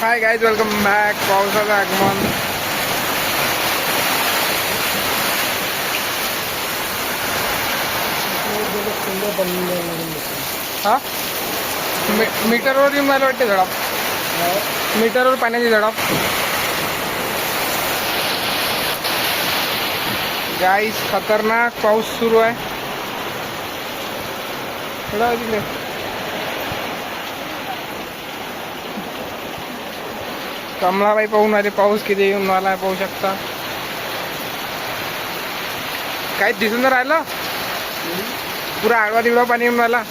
Hi guys welcome back पावसाचं आगमन हा मी- मीटरवर येऊन मला वाटते झडप मीटरवर पाण्याची झडप गाईज खतरनाक पाऊस सुरू आहे. थोडं आहे तिकडे कमलाबाई पाहून आले पाऊस किती येऊन आला पाहू शकता. काहीच दिसून राहिलं? पुरा आडवा तिडवा पाणी येऊन राहिला.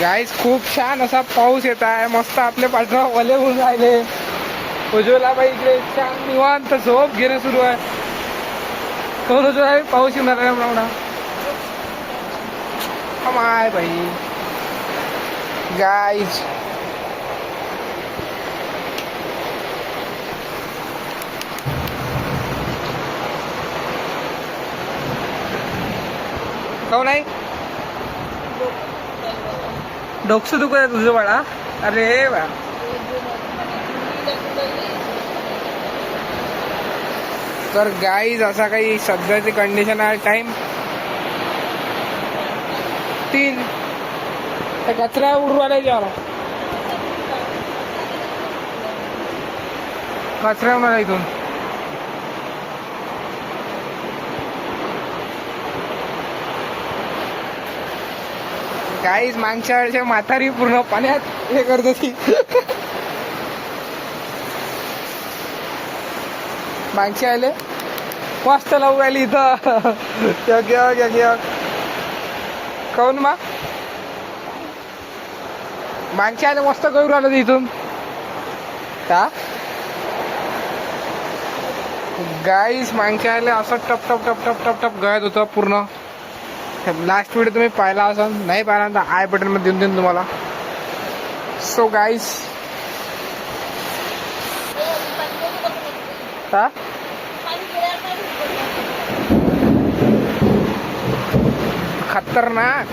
गाईस खूप छान असा पाऊस येत आहे. मस्त आपले पाठवा ओले होऊन राहिले. उज्ज्वला बाई इकडे छान निवांत झोप घेणं सुरू आहे. कोण उज्ज्वला पाऊस येऊन राहिला एवढा माय बाई. गाईज काऊन नाही? डोकसं दुखत आहे तुझं बाळा. अरे बा तर गाईज असा काही सध्याची कंडिशन आहे. टाइम तीन. तर कचरा उडवायला आलाय कचरा मला इथून. गाईज मागच्या वेळेच्या म्हातारी पूर्ण पाण्यात हे करत होती. मागचे आले. मस्त लावू आली इथं. यग काऊन मा? मागचे आले मस्त करू राहिलं इथून. का? गाईस मागच्या आले असं टप टप टप टप टप टप गळत होतं पूर्ण. लास्ट व्हिडिओ तुम्ही पाहिला असाल नाही पाहिला तर आय बटनमध्ये देऊन देईन तुम्हाला. सो गाईस हा? खतरनाक.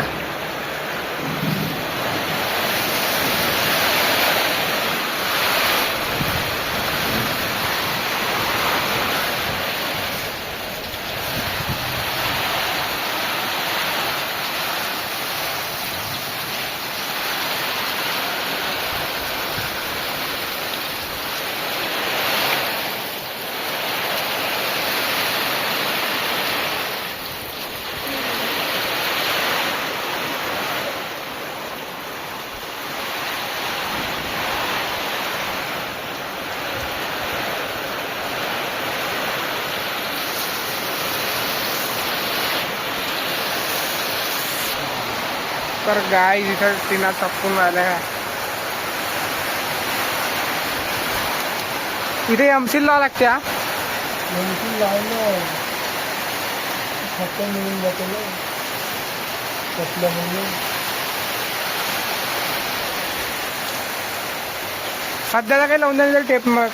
तर गाय इथं टिना चपकून राहिल्या इथे एमसील लावा लागते हा. नेमकी लावलं. फक्त मिळून जाते ना कसलं म्हणजे सध्याला काही लावून द्यायचं टेप मग.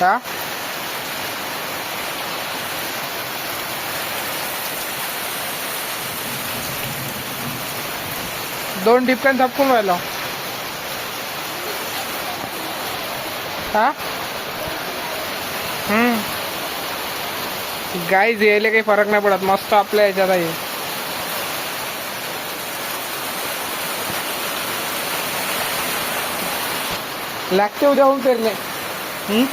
हा? दोन टिपक्यान थापकून राहिला. हा? गाईज यायला काही फरक नाही पडत. मस्त आपल्या याच्यात आहे. लागते उद्या होऊन पेरले हम्म?